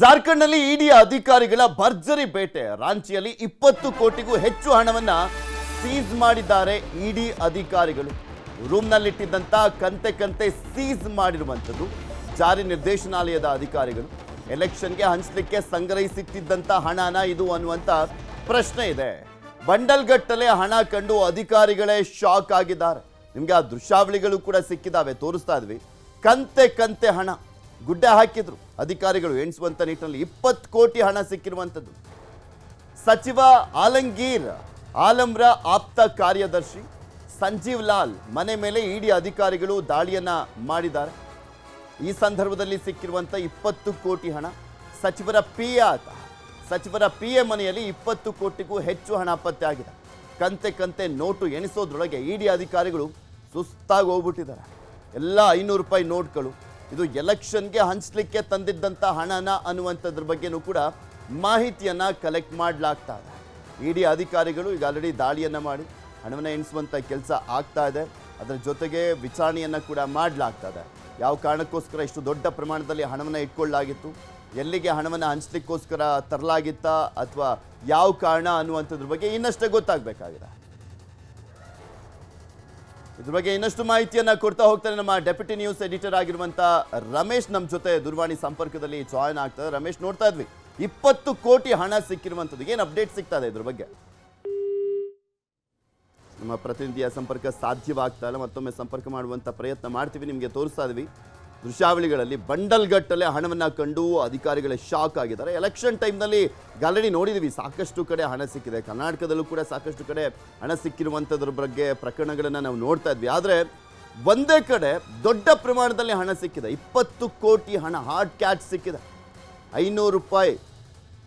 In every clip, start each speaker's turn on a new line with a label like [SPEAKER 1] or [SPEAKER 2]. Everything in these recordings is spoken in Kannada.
[SPEAKER 1] ಜಾರ್ಖಂಡ್ನಲ್ಲಿ ಇಡಿ ಅಧಿಕಾರಿಗಳ ಭರ್ಜರಿ ಬೇಟೆ. ರಾಂಚಿಯಲ್ಲಿ ಇಪ್ಪತ್ತು ಕೋಟಿಗೂ ಹೆಚ್ಚು ಹಣವನ್ನ ಸೀಸ್ ಮಾಡಿದ್ದಾರೆ ಇಡಿ ಅಧಿಕಾರಿಗಳು. ರೂಮ್ನಲ್ಲಿಟ್ಟಿದ್ದಂಥ ಕಂತೆ ಕಂತೆ ಸೀಸ್ ಮಾಡಿರುವಂಥದ್ದು. ಜಾರಿ ನಿರ್ದೇಶನಾಲಯದ ಅಧಿಕಾರಿಗಳು. ಎಲೆಕ್ಷನ್ಗೆ ಹಂಚಲಿಕ್ಕೆ ಸಂಗ್ರಹಿಸುತ್ತಿದ್ದಂಥ ಹಣನ ಇದು ಅನ್ನುವಂಥ ಪ್ರಶ್ನೆ ಇದೆ. ಬಂಡಲ್ಗಟ್ಟಲೆ ಹಣ ಕಂಡು ಅಧಿಕಾರಿಗಳೇ ಶಾಕ್ ಆಗಿದ್ದಾರೆ. ನಿಮಗೆ ಆ ದೃಶ್ಯಾವಳಿಗಳು ಕೂಡ ಸಿಕ್ಕಿದಾವೆ, ತೋರಿಸ್ತಾ ಇದ್ವಿ. ಕಂತೆ ಕಂತೆ ಹಣ. ಗುಡ್ಡೆ ಹಾಕಿದ್ರು. ಅಧಿಕಾರಿಗಳು ಎಣಿಸುವಂಥ ನಿಟ್ಟಿನಲ್ಲಿ ಇಪ್ಪತ್ತು ಕೋಟಿ ಹಣ ಸಿಕ್ಕಿರುವಂಥದ್ದು ಸಚಿವ ಆಲಂಗೀರ್ ಆಲಂರ ಆಪ್ತ ಕಾರ್ಯದರ್ಶಿ ಸಂಜೀವ್ ಲಾಲ್ ಮನೆ ಮೇಲೆ ಇಡಿ ಅಧಿಕಾರಿಗಳು ದಾಳಿಯನ್ನ ಮಾಡಿದ್ದಾರೆ. ಈ ಸಂದರ್ಭದಲ್ಲಿ ಸಿಕ್ಕಿರುವಂಥ ಇಪ್ಪತ್ತು ಕೋಟಿ ಹಣ ಸಚಿವರ ಪಿ ಸಚಿವರ ಪಿ ಎ ಮನೆಯಲ್ಲಿ ಇಪ್ಪತ್ತು ಕೋಟಿಗೂ ಹೆಚ್ಚು ಹಣ ಪತ್ತೆ ಆಗಿದೆ. ಕಂತೆ ಕಂತೆ ನೋಟು ಎಣಿಸೋದ್ರೊಳಗೆ ಇಡಿ ಅಧಿಕಾರಿಗಳು ಸುಸ್ತಾಗಿ ಹೋಗ್ಬಿಟ್ಟಿದ್ದಾರೆ. ಎಲ್ಲ ಐನೂರು ರೂಪಾಯಿ ನೋಟ್ಗಳು ಇದು ಎಲೆಕ್ಷನ್ಗೆ ಹಂಚಲಿಕ್ಕೆ ತಂದಿದ್ದಂಥ ಹಣನ ಅನ್ನುವಂಥದ್ರ ಬಗ್ಗೆನೂ ಕೂಡ ಮಾಹಿತಿಯನ್ನು ಕಲೆಕ್ಟ್ ಮಾಡಲಾಗ್ತಾ ಇದೆ. ಇಡಿ ಅಧಿಕಾರಿಗಳು ಈಗ ಆಲ್ರೆಡಿ ದಾಳಿಯನ್ನು ಮಾಡಿ ಹಣವನ್ನು ಎಣಿಸುವಂಥ ಕೆಲಸ ಆಗ್ತಾ ಇದೆ. ಅದರ ಜೊತೆಗೆ ವಿಚಾರಣೆಯನ್ನು ಕೂಡ ಮಾಡಲಾಗ್ತಾ ಇದೆ. ಯಾವ ಕಾರಣಕ್ಕೋಸ್ಕರ ಇಷ್ಟು ದೊಡ್ಡ ಪ್ರಮಾಣದಲ್ಲಿ ಹಣವನ್ನು ಇಟ್ಕೊಳ್ಳಲಾಗಿತ್ತು ಎಲ್ಲಿಗೆ ಹಣವನ್ನು ಹಂಚಲಿಕ್ಕೋಸ್ಕರ ತರಲಾಗಿತ್ತಾ? ಅಥವಾ ಯಾವ ಕಾರಣ ಅನ್ನುವಂಥದ್ರ ಬಗ್ಗೆ ಇನ್ನಷ್ಟೇ ಗೊತ್ತಾಗಬೇಕಾಗಿದೆ. ಇದ್ರ ಬಗ್ಗೆ ಇನ್ನಷ್ಟು ಮಾಹಿತಿಯನ್ನ ಕೊಡ್ತಾ ಹೋಗ್ತಾರೆ ನಮ್ಮ ಡೆಪ್ಯೂಟಿ ನ್ಯೂಸ್ ಎಡಿಟರ್ ಆಗಿರುವಂತ ರಮೇಶ್ ನಮ್ಮ ಜೊತೆ ದೂರವಾಣಿ ಸಂಪರ್ಕದಲ್ಲಿ ಜಾಯ್ನ್ ಆಗ್ತದೆ ರಮೇಶ್, ನೋಡ್ತಾ ಇದ್ವಿ. ಇಪ್ಪತ್ತು ಕೋಟಿ ಹಣ ಸಿಕ್ಕಿರುವಂತದ್ದು ಏನು ಅಪ್ಡೇಟ್ ಸಿಗ್ತಾ ಇದೆ ಇದ್ರ ಬಗ್ಗೆ? ನಮ್ಮ ಪ್ರತಿನಿಧಿಯ ಸಂಪರ್ಕ ಸಾಧ್ಯವಾಗ್ತಾ ಇಲ್ಲ. ಮತ್ತೊಮ್ಮೆ ಸಂಪರ್ಕ ಮಾಡುವಂತ ಪ್ರಯತ್ನ ಮಾಡ್ತೀವಿ. ನಿಮಗೆ ತೋರಿಸ್ತಾ ಇದ್ವಿ. ದೃಶ್ಯಾವಳಿಗಳಲ್ಲಿ ಬಂಡಲ್ಗಟ್ಟಲೆ ಹಣವನ್ನು ಕಂಡು ಅಧಿಕಾರಿಗಳ ಶಾಕ್ ಆಗಿದ್ದಾರೆ. ಎಲೆಕ್ಷನ್ ಟೈಮ್ನಲ್ಲಿ ಆಲ್ರೆಡಿ ನೋಡಿದ್ದೀವಿ ಸಾಕಷ್ಟು ಕಡೆ ಹಣ ಸಿಕ್ಕಿದೆ. ಕರ್ನಾಟಕದಲ್ಲೂ ಕೂಡ ಸಾಕಷ್ಟು ಕಡೆ ಹಣ ಸಿಕ್ಕಿರುವಂಥದ್ರ ಬಗ್ಗೆ ಪ್ರಕರಣಗಳನ್ನು ನಾವು ನೋಡ್ತಾ ಇದ್ವಿ. ಆದರೆ ಒಂದೇ ಕಡೆ ದೊಡ್ಡ ಪ್ರಮಾಣದಲ್ಲಿ ಹಣ ಸಿಕ್ಕಿದೆ. ಇಪ್ಪತ್ತು ಕೋಟಿ ಹಣ ಹಾರ್ಡ್ ಕ್ಯಾಚ್ ಸಿಕ್ಕಿದೆ. ಐನೂರು ರೂಪಾಯಿ,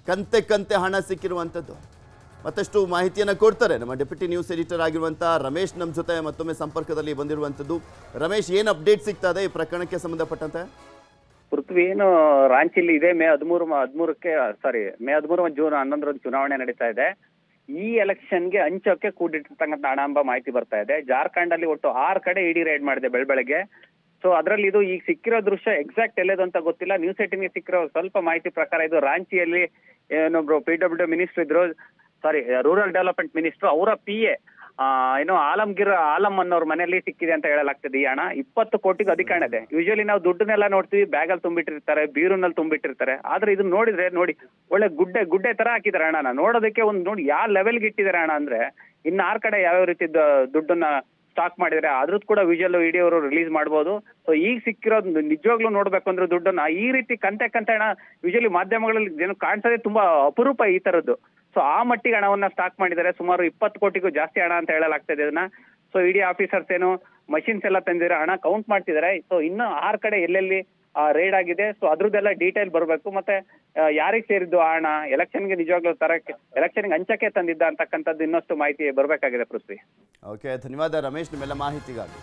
[SPEAKER 1] ಕಂತೆ ಕಂತೆ ಹಣ ಸಿಕ್ಕಿರುವಂಥದ್ದು ಮತ್ತಷ್ಟು ಮಾಹಿತಿಯನ್ನು ಕೊಡ್ತಾರೆ. ನಮ್ಮ ಡೆಪ್ಯೂಟಿ ನ್ಯೂಸ್ ಎಡಿಟರ್ ಆಗಿರುವಂಥ ರಮೇಶ್ ನಮ್ಮ ಜೊತೆ ಮತ್ತೊಮ್ಮೆ ಸಂಪರ್ಕದಲ್ಲಿ ಬಂದಿರುವಂಥದ್ದು. ರಮೇಶ್, ಏನು ಅಪ್ಡೇಟ್ ಸಿಗ್ತಾ ಇದೆ ಈ ಪ್ರಕರಣಕ್ಕೆ ಸಂಬಂಧಪಟ್ಟಂತೆ?
[SPEAKER 2] ಪೃಥ್ವಿ, ಏನು ರಾಂಚಿಲಿ ಇದೆ. ಮೇ ಹದಿಮೂರು ಹದಿಮೂರಕ್ಕೆ ಸಾರಿ ಮೇ ಹದಿಮೂರು ಜೂನ್ ಹನ್ನೊಂದರಂದು ಚುನಾವಣೆ ನಡೀತಾ ಇದೆ. ಈ ಎಲೆಕ್ಷನ್ಗೆ ಹಂಚೋಕೆ ಕೂಡಿಟ್ಟಿರ್ತಕ್ಕಂಥ ಹಣ ಎಂಬ ಮಾಹಿತಿ ಬರ್ತಾ ಇದೆ. ಜಾರ್ಖಂಡ್ ಅಲ್ಲಿ ಒಟ್ಟು ಆರು ಕಡೆ ಇಡಿ ರೈಡ್ ಮಾಡಿದೆ ಬೆಳಬೆಳಗ್ಗೆ. ಸೊ ಅದರಲ್ಲಿ ಇದು ಈಗ ಸಿಕ್ಕಿರೋ ದೃಶ್ಯ ಎಕ್ಸಾಕ್ಟ್ ಎಲ್ಲದು ಅಂತ ಗೊತ್ತಿಲ್ಲ. ನ್ಯೂಸ್ ಏಟಿನ್ಗೆ ಸಿಕ್ಕಿರೋ ಸ್ವಲ್ಪ ಮಾಹಿತಿ ಪ್ರಕಾರ ಇದು ರಾಂಚಿಯಲ್ಲಿ ಏನೊಬ್ರು ಪಿ ಡಬ್ಲ್ಯೂ ಮಿನಿಸ್ಟರ್ ಇದ್ರು. ಸಾರಿ ರೂರಲ್ ಡೆವಲಪ್ಮೆಂಟ್ ಮಿನಿಸ್ಟರ್ ಅವರ ಪಿ ಎ ಏನು ಆಲಂಗಿರ್ ಆಲಂ ಅನ್ನೋರ್ ಮನೆಯಲ್ಲಿ ಸಿಕ್ಕಿದೆ ಅಂತ ಹೇಳಲಾಗ್ತದೆ ಈ ಹಣ. ಇಪ್ಪತ್ತು ಕೋಟಿಗೂ ಅಧಿಕ ಹಣ ಇದೆ. ಯೂಶಲಿ ನಾವು ದುಡ್ಡನ್ನೆಲ್ಲ ನೋಡ್ತೀವಿ, ಬ್ಯಾಗಲ್ಲಿ ತುಂಬಿಟ್ಟಿರ್ತಾರೆ ಬೀರುನಲ್ಲಿ ತುಂಬಿಟ್ಟಿರ್ತಾರೆ. ಆದ್ರೆ ಇದನ್ನ ನೋಡಿದ್ರೆ, ನೋಡಿ, ಒಳ್ಳೆ ಗುಡ್ಡೆ ಗುಡ್ಡೆ ತರ ಹಾಕಿದ್ದಾರೆ ಹಣನ. ನೋಡೋದಕ್ಕೆ ಒಂದು ನೋಡಿ, ಯಾವ ಲೆವೆಲ್ಗೆ ಇಟ್ಟಿದ್ದಾರೆ ಹಣ ಅಂದ್ರೆ, ಇನ್ನು ಆರ್ ಕಡೆ ಯಾವ್ಯಾವ ರೀತಿ ದುಡ್ಡನ್ನ ಸ್ಟಾಕ್ ಮಾಡಿದ್ರೆ ಅದ್ರದ್ದು ಕೂಡ ವಿಜುವಲ್ ವಿಡಿಯೋ ಅವರು ರಿಲೀಸ್ ಮಾಡ್ಬೋದು. ಸೊ ಈಗ ಸಿಕ್ಕಿರೋದು ನಿಜವಾಗ್ಲೂ ನೋಡ್ಬೇಕು ಅಂದ್ರೆ ದುಡ್ಡನ್ನ, ಈ ರೀತಿ ಕಂತೆ ಕಂತೆ ಹಣ ಯೂಶಲಿ ಮಾಧ್ಯಮಗಳಲ್ಲಿ ಜನ ಕಾಣಿಸೋದೇ ತುಂಬಾ ಅಪರೂಪ ಈ ತರದ್ದು. ಸೊ ಆ ಮಟ್ಟಿಗೆ ಹಣವನ್ನ ಸ್ಟಾಕ್ ಮಾಡಿದ್ದಾರೆ. ಸುಮಾರು ಇಪ್ಪತ್ತು ಕೋಟಿಗೂ ಜಾಸ್ತಿ ಹಣ ಅಂತ ಹೇಳಲಾಗ್ತದೆ ಇದನ್ನ. ಸೊ ಇಡಿ ಆಫೀಸರ್ಸ್ ಏನು ಮಷಿನ್ಸ್ ಎಲ್ಲ ತಂದಿದ್ದಾರೆ. ಹಣ ಕೌಂಟ್ ಮಾಡ್ತಿದ್ದಾರೆ. ಸೊ ಇನ್ನು ಆರ್ ಕಡೆ ಎಲ್ಲೆಲ್ಲಿ ರೇಡ್ ಆಗಿದೆ. ಸೊ ಅದ್ರದ್ದೆಲ್ಲ ಡೀಟೇಲ್ ಬರಬೇಕು. ಮತ್ತೆ ಯಾರಿಗೆ ಸೇರಿದ್ದು ಆ ಹಣ? ಎಲೆಕ್ಷನ್ಗೆ ನಿಜವಾಗ್ಲೂ ತರ ಎಲೆಕ್ಷನ್ಗೆ ಹಂಚಕ್ಕೆ ತಂದಿದ್ದ ಅಂತಕ್ಕಂಥದ್ದು ಇನ್ನಷ್ಟು ಮಾಹಿತಿ ಬರಬೇಕಾಗಿದೆ ಪೃಥ್ವಿ.
[SPEAKER 1] ಓಕೆ ಧನ್ಯವಾದ ರಮೇಶ್, ನಿಮ್ಮೆಲ್ಲ ಮಾಹಿತಿಗಾಗಿ.